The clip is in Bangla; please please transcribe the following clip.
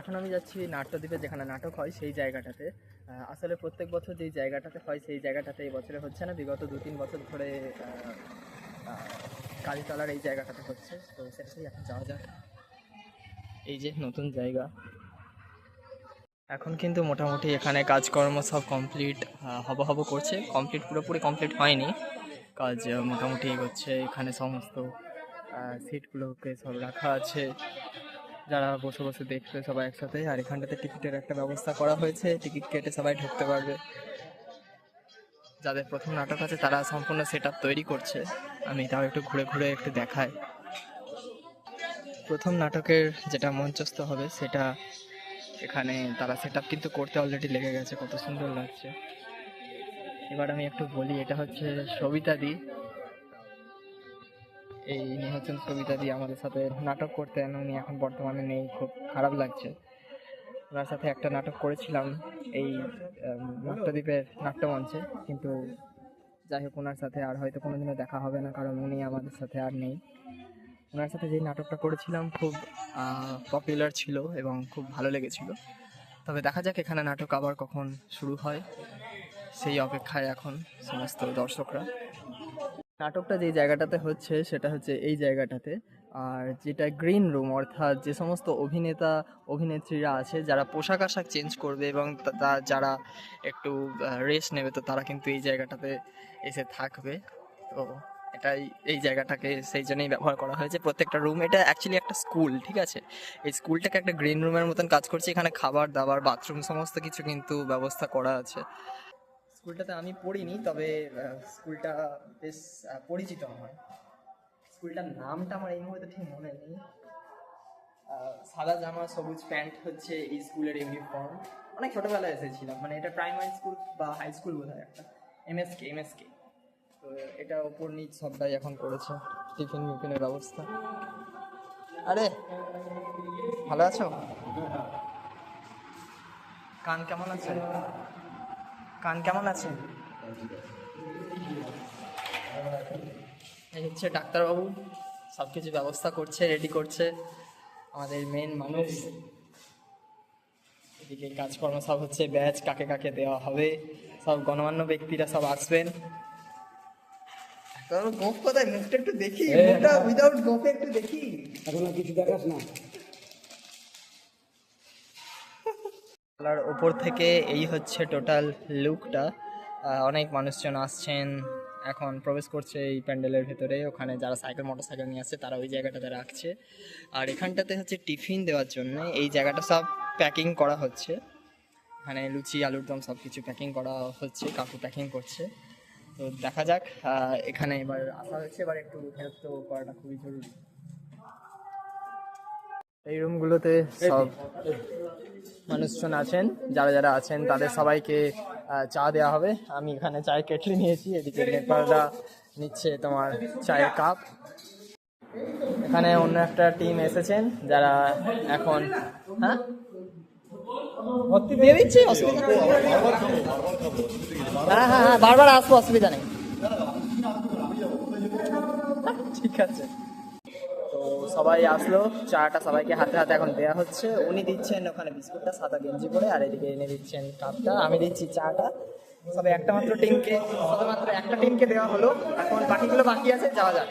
এখন আমি যাচ্ছি নাট্যদ্বীপে যেখানে নাটক হয় সেই জায়গাটাতে। আসলে প্রত্যেক বছর যেই জায়গাটাতে হয় সেই জায়গাটাতে এই বছরে হচ্ছে না, বিগত দু তিন বছর ধরে কালীতলার এই জায়গাটাতে হচ্ছে। তো সেটাতেই এখন যাওয়া যাক। এই যে নতুন জায়গা। এখন কিন্তু মোটামুটি এখানে কাজকর্ম সব কমপ্লিট হব হব করছে। কমপ্লিট পুরোপুরি কমপ্লিট হয়নি। কাজ মোটামুটি এগোচ্ছে। এখানে সমস্ত সিটগুলোকে সব রাখা আছে। যারা বসে বসে দেখবে সবাই একসাথে আর এখানটাতে টিকিটের একটা ব্যবস্থা করা হয়েছে। টিকিট কেটে সবাই ঢুকতে পারবে। যাদের প্রথম নাটক আছে, তারা সম্পূর্ণ সেট তৈরি করছে। আমি তাও একটু ঘুরে ঘুরে একটু দেখাই। প্রথম নাটকের যেটা মঞ্চস্থ হবে, সেটা এখানে তারা সেট কিন্তু করতে অলরেডি লেগে গেছে। কত সুন্দর লাগছে। এবার আমি একটু বলি, এটা হচ্ছে সবিতা দি। এই ইনি হচ্ছেন সবিতা দি আমাদের সাথে নাটক করতেন। উনি এখন বর্তমানে নেই, খুব খারাপ লাগছে। ওনার সাথে একটা নাটক করেছিলাম, এই নাট্যদ্বীপের নাট্যমঞ্চে। কিন্তু যাই হোক, ওনার সাথে আর হয়তো কোনোদিনও দেখা হবে না, কারণ উনি আমাদের সাথে আর নেই। ওনার সাথে যেই নাটকটা করেছিলাম খুব পপুলার ছিল এবং খুব ভালো লেগেছিল। তবে দেখা যাক এখানে নাটক আবার কখন শুরু হয়। সেই অপেক্ষায় এখন সমস্ত দর্শকরা। নাটকটা যেই জায়গাটাতে হচ্ছে সেটা হচ্ছে এই জায়গাটাতে। আর যেটা গ্রিন রুম অর্থাৎ যে সমস্ত অভিনেতা, অভিনেত্রীরা আছে, যারা পোশাক আশাক চেঞ্জ করবে এবং যারা একটু রেস্ট নেবে, তো তারা কিন্তু এই জায়গাটাতে এসে থাকবে। তো এটাই এই জায়গাটাকে সেই জন্যই ব্যবহার করা হয়েছে। প্রত্যেকটা রুম এটা অ্যাকচুয়ালি একটা স্কুল ঠিক আছে? এই স্কুলটাকে একটা গ্রিন রুমের মতন কাজ করছে। এখানে খাবার দাবার বাথরুম সমস্ত কিছু কিন্তু ব্যবস্থা করা আছে। স্কুলটাতে আমি পড়িনি, তবে স্কুলটা বেশ পরিচিত আমার। স্কুলটার নামটা আমার এই মুহূর্তে ঠিক মনে নেই। সাদা জামা, সবুজ প্যান্ট হচ্ছে এই স্কুলের ইউনিফর্ম। অনেক ছোটবেলায় এসেছিলাম মানে এটা প্রাইমারি স্কুল বা হাই স্কুল বোধ হয় একটা এমএসকে এমএসকে তো এটা ওপর নিচ সবটাই এখন করেছে, টিফিন মিফিনের ব্যবস্থা। আরে, ভালো আছো? কান কেমন আছে? কান কেমন আছে? এই হচ্ছে ডাক্তারবাবু। সব কিছু ব্যবস্থা করছে রেডি করছে। আমাদের মেন মানুষ। এদিকে কাজকর্ম সব হচ্ছে ব্যাচ কাকে কাকে দেওয়া হবে। সব গণমান্য ব্যক্তিরা সব আসবেন। গোপ কোথায়? মুখটা একটু দেখি। মুখটা উইদাউট গোপে একটু দেখি। এখন কিছু দেখাস না। আর ওপর থেকে এই হচ্ছে টোটাল লুকটা অনেক মানুষজন আসছেন, এখন প্রবেশ করছে এই প্যান্ডেলের ভেতরে। ওখানে যারা সাইকেল মোটর সাইকেল নিয়ে আসছে, তারা ওই জায়গাটাতে রাখছে। আর এখানটাতে হচ্ছে টিফিন দেওয়ার জন্য। এই জায়গাটা সব প্যাকিং করা হচ্ছে। এখানে লুচি, আলুর দম সব কিছু প্যাকিং করা হচ্ছে, কাকু প্যাকিং করছে। তো দেখা যাক এখানে এবার আসা হয়েছে। এবার একটু হেল্প তো করাটা খুবই জরুরি। এই রুমগুলোতে সব মানুষজন আছেন, যারা যারা আছেন তাদের সবাইকে চা দেওয়া হবে। আমি এখানে চায়ের কেটলি নিয়েছি, এদিকে নেপালরা নিচ্ছে তোমার চায়ের কাপ। এখানে অন্য একটা টিম এসেছেন, যারা এখন হ্যাঁ? ভর্তি দিয়ে দিচ্ছি হ্যাঁ হ্যাঁ হ্যাঁ বারবার আসব, অসুবিধা নেই। ঠিক আছে। সবাই আসলো, চাটা সবাইকে হাতে হাতে এখন দেওয়া হচ্ছে। উনি দিচ্ছেন ওখানে বিস্কুটটা, সাদা গেঞ্জি পরে, আর এদিকে এনে দিচ্ছেন কাপটা। আমি দিচ্ছি চাটা। সবে একটা মাত্র টিমকে শুধুমাত্র একটা টিমকে দেওয়া হলো। এখন বাকিগুলো বাকি আছে, যাওয়া যাক।